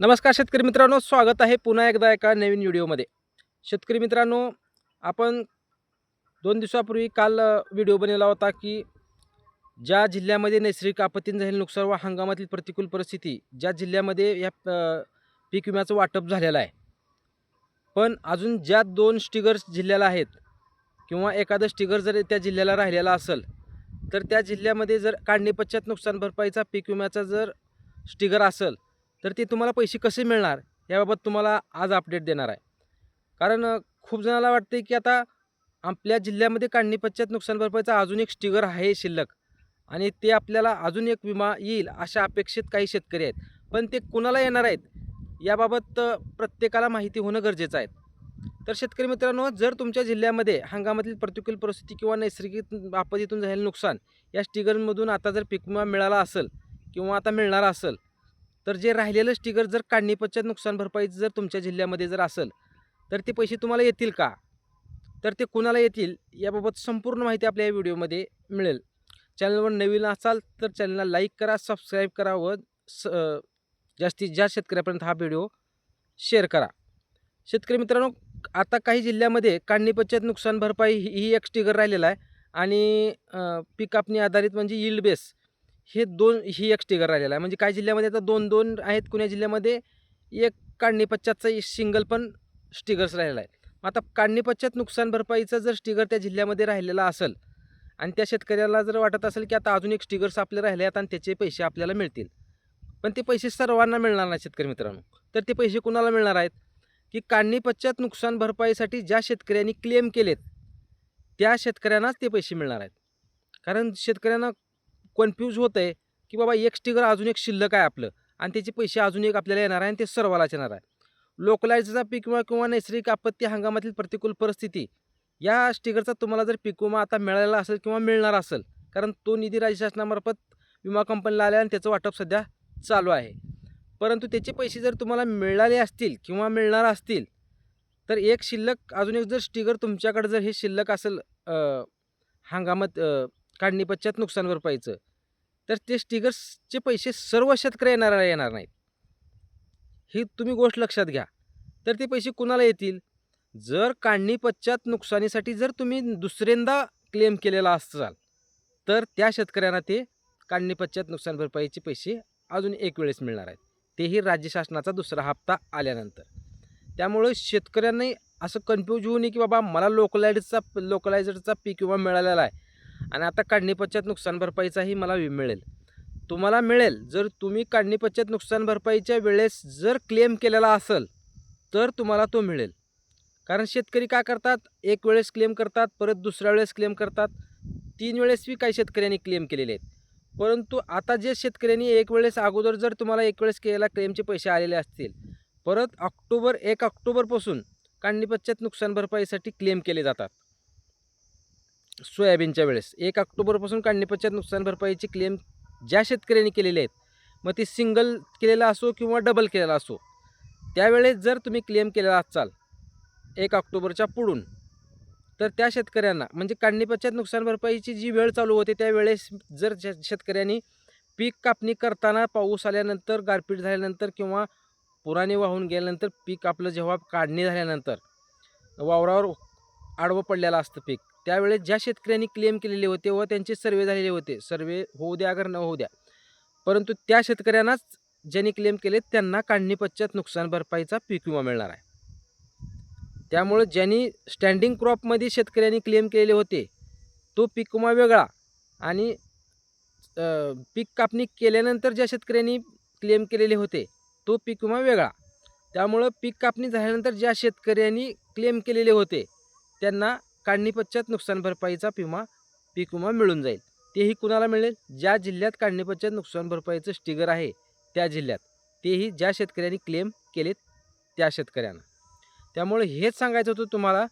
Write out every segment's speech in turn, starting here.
नमस्कार शेतकरी मित्रांनो स्वागत आहे पुन्हा एकदा एका नवीन व्हिडिओमध्ये. शेतकरी मित्रांनो आपण दोन दिवसापूर्वी काल व्हिडिओ बनवला होता की ज्या जिल्ह्यामध्ये नैसर्गिक आपत्तीं झालेलं नुकसान व हंगामातील प्रतिकूल परिस्थिती ज्या जिल्ह्यामध्ये या पीक विम्याचं वाटप झालेलं आहे. पण अजून ज्या दोन स्टिगर्स जिल्ह्याला आहेत किंवा एखादं स्टिगर जर त्या जिल्ह्याला राहिलेला असेल तर त्या जिल्ह्यामध्ये जर काढणीपश्चात नुकसान भरपाईचा पीक विम्याचा जर स्टिगर असेल तर ते तुम्हाला पैसे कसे मिळणार याबाबत तुम्हाला आज अपडेट देणार आहे. कारण खूप जणाला वाटते की आता आपल्या जिल्ह्यामध्ये काढणी पश्चात नुकसान भरपाईचा अजून एक स्टिगर आहे शिल्लक. आणि ते आपल्याला अजून एक विमा येईल अशा अपेक्षित काही शेतकरी आहेत. पण ते कुणाला येणार आहेत याबाबत प्रत्येकाला माहिती होणं गरजेचं आहे. तर शेतकरी मित्रांनो जर तुमच्या जिल्ह्यामध्ये हंगामातील प्रतिकूल परिस्थिती किंवा नैसर्गिक आपत्तीतून झालेलं नुकसान या स्टिगरमधून आता जर पीक विमा मिळाला असेल किंवा आता मिळणार असेल तर जे राहिलेलं स्टिगर जर काढणी पश्चात नुकसान भरपाईचं जर तुमच्या जिल्ह्यामध्ये जर असेल तर ते पैसे तुम्हाला येतील का? तर ते कुणाला येतील याबाबत संपूर्ण माहिती आपल्या या व्हिडिओमध्ये मिळेल. चॅनलवर नवीन असाल तर चॅनलला लाईक करा सबस्क्राईब करा व स जास्तीत जास्त शेतकऱ्यापर्यंत हा व्हिडिओ शेअर करा. शेतकरी मित्रांनो आता काही जिल्ह्यामध्ये काढणी पश्चात नुकसान भरपाई ही ही एक स्टिकर राहिलेला आहे आणि अ, पीक कापणी आधारित म्हणजे यील्ड बेस. हे दोन ही एक स्टिगर राहिलेला आहे. म्हणजे काही जिल्ह्यामध्ये आता दोन दोन आहेत. कुण्या जिल्ह्यामध्ये एक काढणी पश्चातचा सिंगल पण स्टिगर्स राहिलेला आहे. मग आता काढणी पश्चात नुकसान भरपाईचा जर स्टिगर त्या जिल्ह्यामध्ये राहिलेला असेल आणि त्या शेतकऱ्याला जर वाटत असेल की आता अजून एक स्टिगर्स आपले राहिले आहेत आणि त्याचे पैसे आपल्याला मिळतील. पण ते पैसे सर्वांना मिळणार नाही शेतकरी मित्रांनो. तर ते पैसे कुणाला मिळणार आहेत? की काढणी पश्चात नुकसान भरपाईसाठी ज्या शेतकऱ्यांनी क्लेम केलेत त्या शेतकऱ्यांनाच ते पैसे मिळणार आहेत. कारण शेतकऱ्यांना कन्फ्यूज होत आहे की बाबा एक स्टिगर अजून एक शिल्लक आहे आपलं आणि त्याचे पैसे अजून एक आपल्याला येणार आहे आणि ते सर्वालाच येणार आहे. लोकलाईजचा पीक विमा किंवा नैसर्गिक आपत्ती हंगामातील प्रतिकूल परिस्थिती या स्टिगरचा तुम्हाला जर पीक विमा आता मिळालेला असेल किंवा मिळणार असेल कारण तो निधी राज्य शासनामार्फत विमा कंपनीला आला आणि त्याचं वाटप सध्या चालू आहे. परंतु त्याचे पैसे जर तुम्हाला मिळाले असतील किंवा मिळणार असतील तर एक शिल्लक अजून एक जर स्टिकर तुमच्याकडे जर हे शिल्लक असेल हंगामात काढणी पश्चात नुकसान भरपाईचं तर ते स्टिगर्सचे पैसे सर्व शेतकरी येणार येणार नाहीत. ही तुम्ही गोष्ट लक्षात घ्या. तर ते पैसे कुणाला येतील? जर काढणी पश्चात नुकसानीसाठी जर तुम्ही दुसऱ्यांदा क्लेम केलेला असाल तर त्या शेतकऱ्यांना ते काढणी पश्चात नुकसान भरपाईचे पैसे अजून एक वेळेस मिळणार आहेत. तेही राज्य शासनाचा दुसरा हप्ता आल्यानंतर. त्यामुळे शेतकऱ्यांनी असं कन्फ्यूज होऊ नये की बाबा मला लोकलायडचा लोकलायझरचा पीक विमा मिळालेला आहे. आणि आता काढणी पश्चात नुकसान भरपाईचाही मला वि- मिळेल. तुम्हाला मिळेल. जर तुम्ही काढणी पश्चात नुकसान भरपाईच्या वेळेस जर क्लेम केलेला असेल तर तुम्हाला तो मिळेल. कारण शेतकरी काय करतात? एक वेळेस क्लेम करतात परत दुसऱ्या वेळेस क्लेम करतात. तीन वेळेस बी काही शेतकऱ्यांनी क्लेम केलेले आहेत. परंतु आता जे शेतकऱ्यांनी एक वेळेस अगोदर जर तुम्हाला एक वेळेस केलेला क्लेमचे पैसे आलेले असतील परत ऑक्टोबर एक ऑक्टोबरपासून काढणीपश्चात नुकसान भरपाईसाठी क्लेम केले जातात. सोयाबीनच्या वेळेस. एक ऑक्टोबरपासून काढणी पश्चात नुकसान भरपाईची क्लेम ज्या शेतकऱ्यांनी केलेले आहेत मग ती सिंगल केलेला असो किंवा डबल केलेला असो त्यावेळेस जर तुम्ही क्लेम केलेला असाल एक ऑक्टोबरच्या पुढून तर त्या शेतकऱ्यांना म्हणजे काढणी पश्चात नुकसान भरपाईची जी वेळ चालू होते त्यावेळेस जर शेतकऱ्यांनी पीक कापणी करताना पाऊस आल्यानंतर गारपीट झाल्यानंतर किंवा पुराने वाहून गेल्यानंतर पीक आपलं जेव्हा काढणी झाल्यानंतर वावरावर आडवं पडलेलं असतं पीक त्यावेळेस ज्या शेतकऱ्यांनी क्लेम केलेले होते व त्यांचे सर्वे झालेले होते. सर्वे होऊ द्या अगर न होऊ द्या. परंतु त्या शेतकऱ्यांनाच ज्यांनी क्लेम केले त्यांना काढणी पश्चात नुकसान भरपाईचा पीक विमा मिळणार आहे. त्यामुळे ज्यांनी स्टँडिंग क्रॉपमध्ये शेतकऱ्यांनी क्लेम केलेले होते तो पीक विमा वेगळा आणि पीक कापणी केल्यानंतर ज्या शेतकऱ्यांनी क्लेम केलेले होते तो पीक विमा वेगळा. त्यामुळं पीक कापणी झाल्यानंतर ज्या शेतकऱ्यांनी क्लेम केलेले होते त्यांना काढणीपश्चात नुकसान भरपाईचा विमा पीक विमा मिळून जाईल. तेही कुणाला मिळेल? ज्या जिल्ह्यात काढणीपश्चात नुकसान भरपाईचं स्टिगर आहे त्या जिल्ह्यात. तेही ज्या शेतकऱ्यांनी क्लेम केलेत त्या शेतकऱ्यांना. त्यामुळे हेच सांगायचं होतं तुम्हाला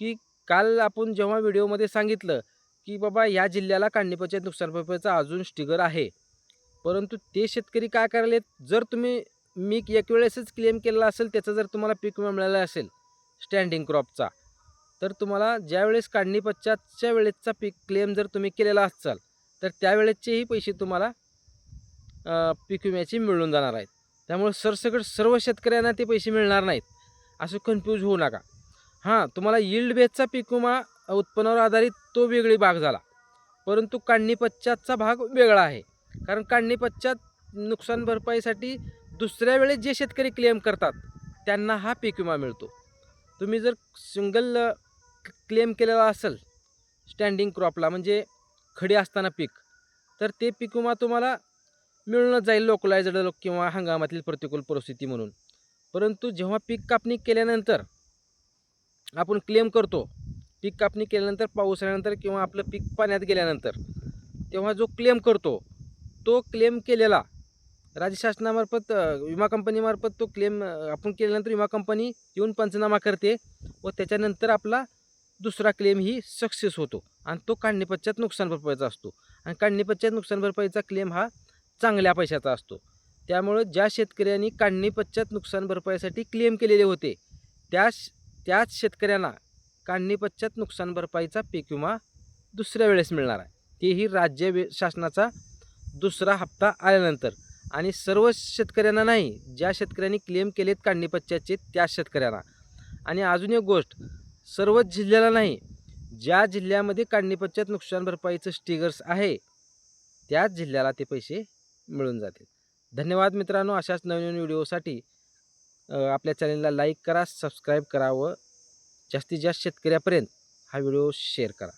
की काल आपण जेव्हा व्हिडिओमध्ये सांगितलं की बाबा या जिल्ह्याला काढणीपश्चात नुकसान भरपाईचा अजून स्टिगर आहे परंतु ते शेतकरी काय करायलेत? जर तुम्ही मी एक वेळेसच क्लेम केलेला असेल त्याचा जर तुम्हाला पीक विमा मिळाला असेल स्टँडिंग क्रॉपचा तर तुम्हाला ज्यावेळेस काढणी पश्चातच्या वेळेसचा पीक क्लेम जर तुम्ही केलेला असाल तर त्यावेळेसचेही पैसे तुम्हाला पीक विम्याचे मिळून जाणार आहेत. त्यामुळे सरसकट सर्व शेतकऱ्यांना ते पैसे मिळणार नाहीत. असं कन्फ्यूज होऊ नका. हां तुम्हाला यील्ड बेसचा पीक विमा उत्पन्नावर आधारित तो वेगळी भाग झाला. परंतु काढणी पश्चातचा भाग वेगळा आहे. कारण काढणी पश्चात नुकसान भरपाईसाठी दुसऱ्या वेळेस जे शेतकरी क्लेम करतात त्यांना हा पीक विमा मिळतो. तुम्ही जर सिंगल क्लेम केलेला असेल स्टँडिंग क्रॉपला म्हणजे खडी असताना पीक तर ते पीक विमा तुम्हाला मिळूनच जाईल लोकलायझड किंवा हंगामातील प्रतिकूल परिस्थिती म्हणून. परंतु जेव्हा पीक कापणी केल्यानंतर आपण क्लेम करतो पीक कापणी केल्यानंतर पाऊस आल्यानंतर किंवा आपलं पीक पाण्यात गेल्यानंतर तेव्हा जो क्लेम करतो तो क्लेम केलेला राज्य शासनामार्फत विमा कंपनीमार्फत तो क्लेम आपण केल्यानंतर विमा कंपनी येऊन पंचनामा करते व त्याच्यानंतर आपला दुसरा क्लेम ही सक्सेस होतो. आणि तो काढणीपश्चात नुकसान भरपाईचा असतो. आणि काढणीपश्चात नुकसान भरपाईचा क्लेम हा चांगल्या पैशाचा असतो. त्यामुळं ज्या शेतकऱ्यांनी काढणीपश्चात नुकसान भरपाईसाठी क्लेम केलेले होते त्या त्याच शेतकऱ्यांना काढणीपश्चात नुकसान भरपाईचा पीक विमा दुसऱ्या वेळेस मिळणार आहे. तेही राज्य वे शासनाचा दुसरा हप्ता आल्यानंतर. आणि सर्व शेतकऱ्यांना नाही ज्या शेतकऱ्यांनी क्लेम केलेत काढणीपश्चातचे त्याच शेतकऱ्यांना. आणि अजून एक गोष्ट सर्वच जिल्ह्याला नाही ज्या जिल्ह्यामध्ये काढणीपश्चात नुकसान भरपाईचं स्टिगर्स आहे त्याच जिल्ह्याला ते पैसे मिळून जातील. धन्यवाद मित्रांनो अशाच नवीन व्हिडिओसाठी आपल्या चॅनलला लाईक करा सबस्क्राईब करा व जास्तीत जास्त शेतकऱ्यापर्यंत हा व्हिडिओ शेअर करा.